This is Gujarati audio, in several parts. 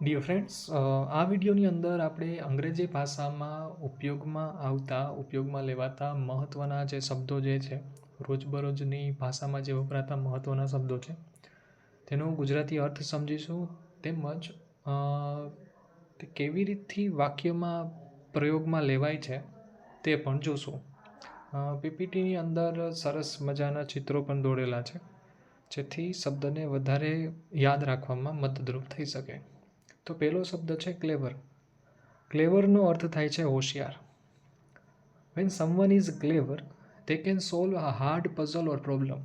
ડિયર ફ્રેન્ડ્સ આ વિડીયોની અંદર આપણે અંગ્રેજી ભાષામાં ઉપયોગમાં આવતા, ઉપયોગમાં લેવાતા મહત્ત્વના જે શબ્દો જે છે, રોજબરોજની ભાષામાં જે વપરાતા મહત્ત્વના શબ્દો છે, તેનો ગુજરાતી અર્થ સમજીશું. તેમજ કેવી રીતથી વાક્યમાં પ્રયોગમાં લેવાય છે, તે પણ જોશું. પીપીટીની અંદર સરસ મજાના ચિત્રો પણ દોરેલા છે, જેથી શબ્દને વધારે યાદ રાખવામાં મદદરૂપ થઈ શકે. તો પહેલો શબ્દ છે ક્લેવર ક્લેવરનો અર્થ થાય છે હોશિયાર. Van someone is clever they can solve a hard puzzle or problem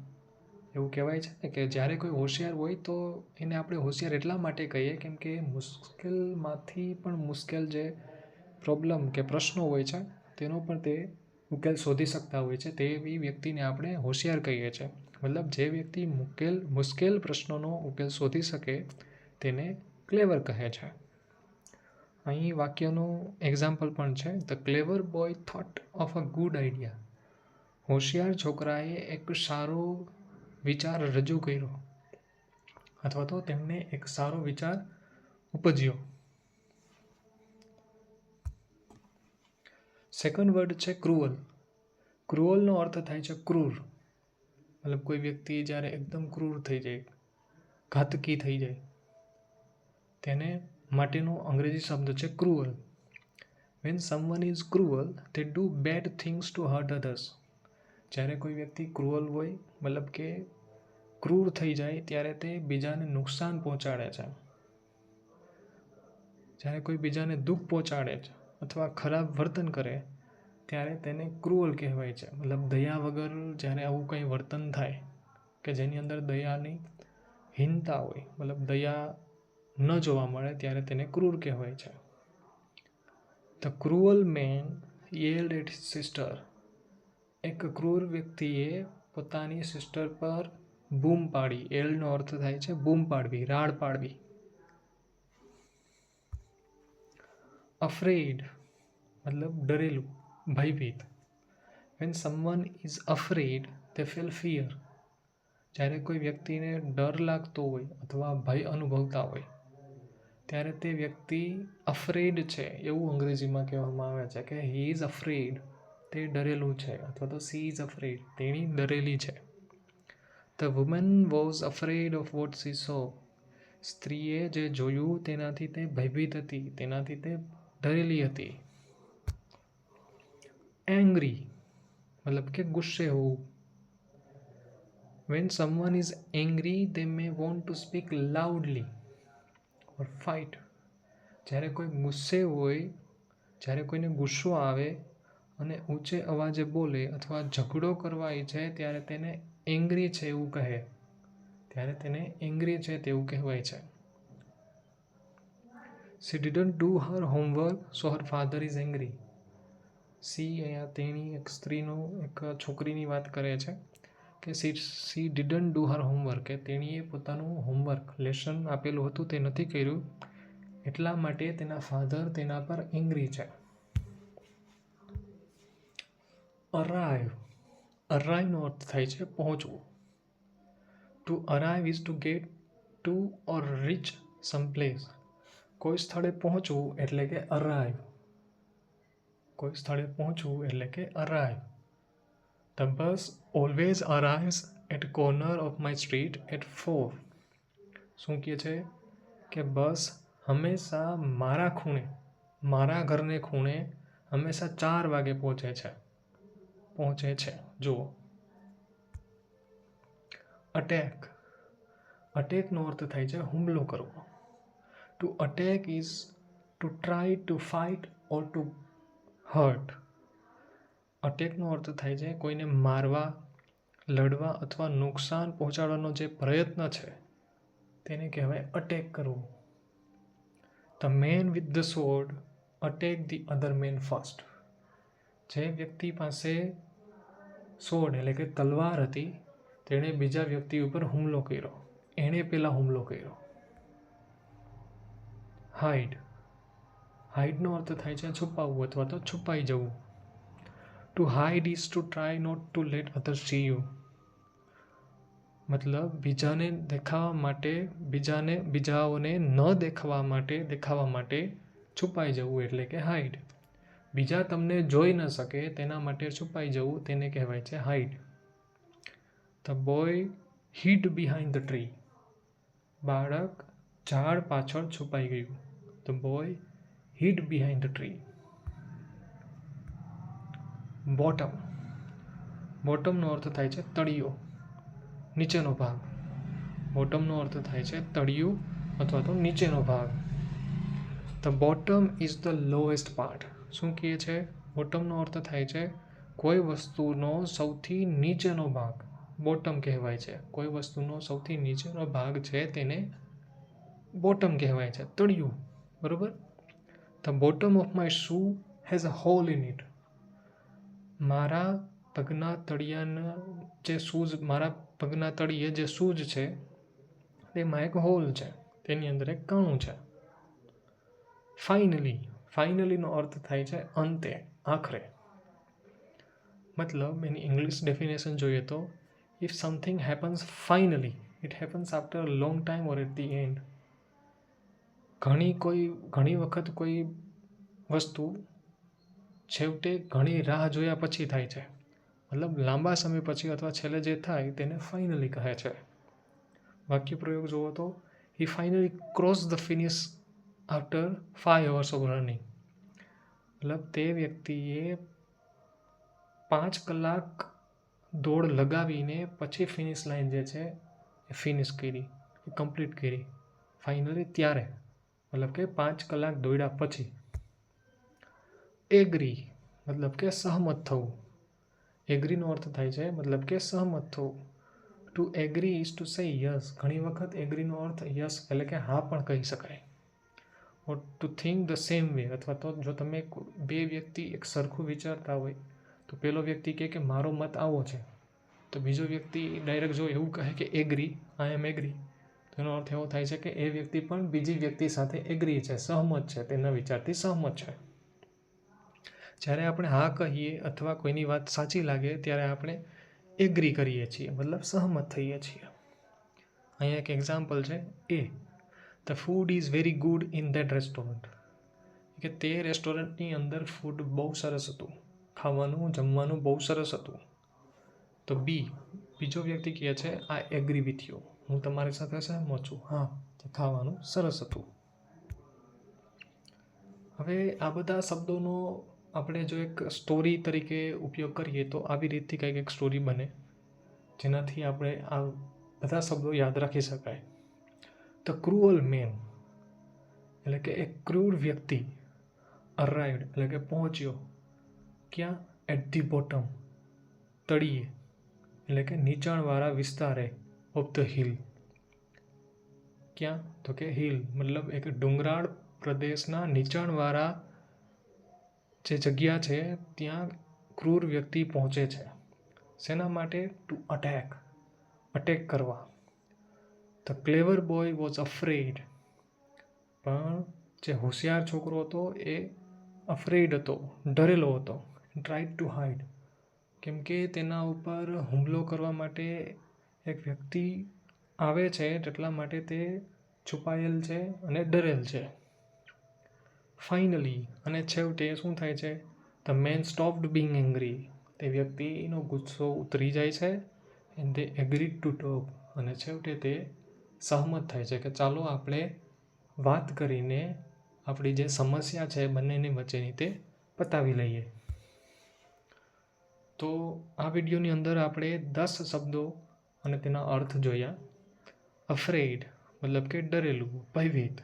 એવું કહેવાય છે ને કે જ્યારે કોઈ હોશિયાર હોય તો એને આપણે હોશિયાર એટલા માટે કહીએ કેમ કે મુશ્કેલમાંથી પણ મુશ્કેલ જે પ્રોબ્લેમ કે પ્રશ્નો હોય છે, તેનો પણ તે ઉકેલ શોધી શકતા હોય છે, તેવી વ્યક્તિને આપણે હોશિયાર કહીએ છીએ. મતલબ જે વ્યક્તિ મુકેલ, મુશ્કેલ પ્રશ્નોનો ઉકેલ શોધી શકે, તેને ક્લેવર કહે છે. અહીં વાક્યનું એક્ઝામ્પલ પણ છે. The clever boy thought of a good idea હોશિયાર છોકરાએ એક સારો વિચાર રજૂ કર્યો. અથવા તો તેમને એક સારો વિચાર ઉપજ્યો. સેકન્ડ વર્ડ છે ક્રુઅલ ક્રુઅલનો અર્થ થાય છે ક્રૂર. મતલબ કોઈ વ્યક્તિ જ્યારે એકદમ ક્રૂર થઈ જાય, ઘાતકી થઈ જાય તેને માટેનો અંગ્રેજી શબ્દ છે cruel when someone is cruel they do bad things to hurt others જ્યારે કોઈ વ્યક્તિ ક્રુઅલ હોય, મતલબ કે ક્રૂર થઈ જાય, ત્યારે તે બીજાને નુકસાન પહોંચાડે છે. જ્યારે કોઈ બીજાને દુઃખ પહોંચાડે છે અથવા ખરાબ વર્તન કરે, ત્યારે તેને ક્રુઅલ કહેવાય છે. મતલબ દયા વગર જ્યારે આવું કંઈ વર્તન થાય, કે જેની અંદર દયાની હીનતા હોય, મતલબ દયા ન જોવા મળે ત્યારે તેને ક્રૂર કહેવાય છે. The cruel man yelled at sister એક ક્રૂર વ્યક્તિએ પોતાની સિસ્ટર પર બૂમ પાડી. એલનો અર્થ થાય છે બૂમ પાડવી, રાડ પાડવી. અફ્રેડ મતલબ ડરેલું, ભયભીત. When someone is afraid they feel fear જ્યારે કોઈ વ્યક્તિને ડર લાગતો હોય અથવા ભય અનુભવતા હોય ત્યારે તે વ્યક્તિ અફ્રેડ છે, એવું અંગ્રેજીમાં કહેવામાં આવે છે કે હી ઇઝ અફ્રેડ તે ડરેલું છે અથવા તો સી ઇઝ અફ્રેડ તેણી ડરેલી છે. The woman was afraid of what she saw સ્ત્રીએ જે જોયું તેનાથી તે ભયભીત હતી, તેનાથી તે ડરેલી હતી. એંગ્રી મતલબ કે ગુસ્સે હોવું. When someone is angry they may want to speak loudly or fight જ્યારે કોઈ ગુસ્સે હોય, જ્યારે કોઈને ગુસ્સો આવે અને ઊંચે અવાજે બોલે અથવા ઝઘડો કરવા ઈચ્છે, ત્યારે તેને એંગ્રી છે એવું કહે. ત્યારે તેને એંગ્રી છે તેવું કહેવાય છે. She didn't do her homework so her father is angry C અહીંયા તેણી એક સ્ત્રીનું, એક છોકરીની વાત કરે છે. કે she she didn't do her homework કે તેણીએ પોતાનું હોમવર્ક લેસન આપેલું હતું તે નથી કર્યું. એટલા માટે તેના ફાધર તેના પર એંગ્રી છે. અરાઈવ અરાઈવનો અર્થ થાય છે પહોંચવું. To arrive is to get to or reach some place કોઈ સ્થળે પહોંચવું એટલે કે અરાઈવ કોઈ સ્થળે પહોંચવું એટલે કે arrive the bus always arrives at corner of my street at four શું કહે છે? કે બસ હંમેશા મારા ખૂણે, મારા ઘરને ખૂણે હંમેશા ચાર વાગે પહોંચે છે. પહોંચે છે. જુઓ. અટેક અટેકનો અર્થ થાય છે હુમલો કરવો. To attack is to try to fight or to hurt અટેકનો અર્થ થાય છે કોઈને મારવા, લડવા અથવા નુકસાન પહોંચાડવાનો જે પ્રયત્ન છે, તેને કહેવાય અટેક કરવું. The man with the sword attack the other man first જે વ્યક્તિ પાસે સોડ એટલે કે તલવાર હતી, તેણે બીજા વ્યક્તિ ઉપર હુમલો કર્યો. એણે પહેલાં હુમલો કર્યો. હાઈડ હાઈડનો અર્થ થાય છે છુપાવવું અથવા તો છુપાઈ જવું. To hide is to try not to let other see you મતલબ, બીજાને દેખાવા માટે, બીજાને, બીજાઓને ન દેખાવા માટે દેખાવા માટે છુપાઈ જવું એટલે કે હાઈડ બીજા તમને જોઈ ન શકે, તેના માટે છુપાઈ જવું તેને કહેવાય છે hide the boy hid behind the tree બાળક ઝાડ પાછળ છુપાઈ ગયું. The boy hid behind the tree bottom. બોટમનો અર્થ થાય છે તળિયો. નીચેનો ભાગ. બોટમનો અર્થ થાય છે તળિયું અથવા તો નીચેનો ભાગ. The bottom is the lowest part શું કહે છે? બોટમનો અર્થ થાય છે કોઈ વસ્તુનો સૌથી નીચેનો ભાગ. બોટમ કહેવાય છે. કોઈ વસ્તુનો સૌથી નીચેનો ભાગ છે તેને બોટમ કહેવાય છે. તળિયું. બરાબર? The bottom of my shoe has a hole in it મારા પગના તળિયાના જે શૂઝ મારા પગના તળિયે જે શૂઝ છે, તેમાં એક હોલ છે. તેની અંદર એક કણું છે. ફાઇનલી ફાઇનલીનો અર્થ થાય છે અંતે, આખરે. મતલબ એની ઇંગ્લિશ ડેફિનેશન જોઈએ તો if something happens finally it happens after long time or at the end ઘણી કોઈ, ઘણી વખત કોઈ વસ્તુ છેવટે ઘણી રાહ જોયા પછી થાય છે. મતલબ લાંબા સમય પછી અથવા છેલ્લે જે થાય તેને ફાઇનલી કહે છે. વાક્ય પ્રયોગ જુઓ તો he finally cross the finish after five hours of running મતલબ તે વ્યક્તિએ પાંચ કલાક દોડ લગાવીને પછી ફિનિશ લાઈન જે છે એ ફિનિશ કરી કમ્પ્લીટ કરી. ફાઇનલી ત્યારે. મતલબ કે પાંચ કલાક દોડ્યા પછી. એગ્રી મતલબ કે સહમત થવું. એગ્રીનો અર્થ થાય છે, મતલબ કે સહમત થવું. To agree is to say yes ઘણી વખત એગ્રીનો અર્થ યસ એટલે કે હા પણ કહી શકાય. Or to think the same way અથવા તો જો તમે બે વ્યક્તિ એક સરખું વિચારતા હોય, તો પેલો વ્યક્તિ કહે કે મારો મત આવો છે. તો બીજો વ્યક્તિ ડાયરેક્ટ જો એવું કહે કે એગ્રી આઈ એમ એગ્રી તો એનો અર્થ એવો થાય છે કે એ વ્યક્તિ પણ બીજી વ્યક્તિ સાથે એગ્રી છે, સહમત છે તેના વિચારથી સહમત છે. જ્યારે આપણે હા કહીએ અથવા કોઈની વાત સાચી લાગે ત્યારે આપણે એગ્રી કરીએ છીએ, મતલબ સહમત થઈએ છીએ. અહીંયા એક એક્ઝામ્પલ છે એ the food is very good in that restaurant કે તે રેસ્ટોરન્ટની અંદર ફૂડ બહુ સરસ હતું. ખાવાનું, જમવાનું બહુ સરસ હતું. તો બી બીજો વ્યક્તિ કહે છે આ એગ્રી વિથ યુ હું તમારી સાથે સહમત છું. હા તે ખાવાનું સરસ હતું. હવે આ બધા શબ્દોનો આપણે જો એક સ્ટોરી તરીકે ઉપયોગ કરીએ તો આવી રીતથી કંઈક એક સ્ટોરી બને, જેનાથી આપણે આ બધા શબ્દો યાદ રાખી શકાય. ધ ક્રુઅલ મેન એટલે કે એક ક્રૂર વ્યક્તિ અરાઇવડ એટલે કે પહોંચ્યો. ક્યાં? એટ ધી બોટમ તળીએ એટલે કે નીચાણવાળા વિસ્તારે ઓફ ધ હિલ ક્યાં? તો કે હિલ મતલબ એક ડુંગરાળ પ્રદેશના નીચાણવાળા જે જગ્યા છે, ત્યાં ક્રૂર વ્યક્તિ પહોંચે છે. શેના માટે ટુ અટેક અટેક કરવા. The clever boy was afraid પણ જે હોશિયાર છોકરો હતો, એ અફ્રેડ હતો, ડરેલો હતો ટ્રાઈડ ટુ હાઇડ કેમ કે તેના ઉપર હુમલો કરવા માટે એક વ્યક્તિ આવે છે, તેટલા માટે તે છુપાયેલ છે અને ડરેલ છે. ફાઇનલી અને છેવટે શું થાય છે? The man stopped being angry તે વ્યક્તિનો ગુસ્સો ઉતરી જાય છે એન્ડ તે એગ્રી ટુ ટોક અને છેવટે તે સહમત થાય છે કે ચાલો આપણે વાત કરીને આપણી જે સમસ્યા છે બંનેની વચ્ચેની તે પતાવી લઈએ. તો આ વિડીયોની અંદર આપણે દસ શબ્દો અને તેના અર્થ જોયા. અફ્રેડ મતલબ કે ડરેલું, ભયભીત.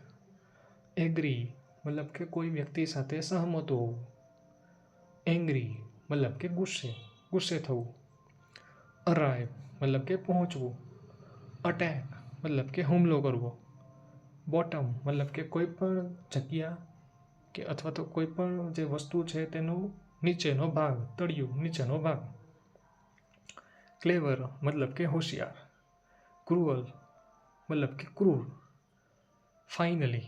એગ્રી મતલબ કે કોઈ વ્યક્તિ સાથે સહમત હોવું એંગ્રી મતલબ કે ગુસ્સે ગુસ્સે થવું અરાઈવ મતલબ કે પહોંચવું અટેક મતલબ કે હુમલો કરવો બોટમ મતલબ કે કોઈ પણ જગ્યા કે અથવા તો કોઈ પણ જે વસ્તુ છે તેનો નીચેનો ભાગ તળિયું નીચેનો ભાગ ક્લેવર મતલબ કે હોશિયાર ક્રુઅલ મતલબ કે ક્રૂર ફાઇનલી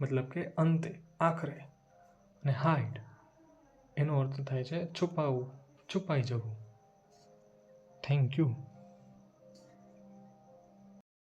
મતલબ કે અંતે, આખરે અને હાઇડ એનો અર્થ થાય છે છુપાવવું છુપાઈ જવું. Thank you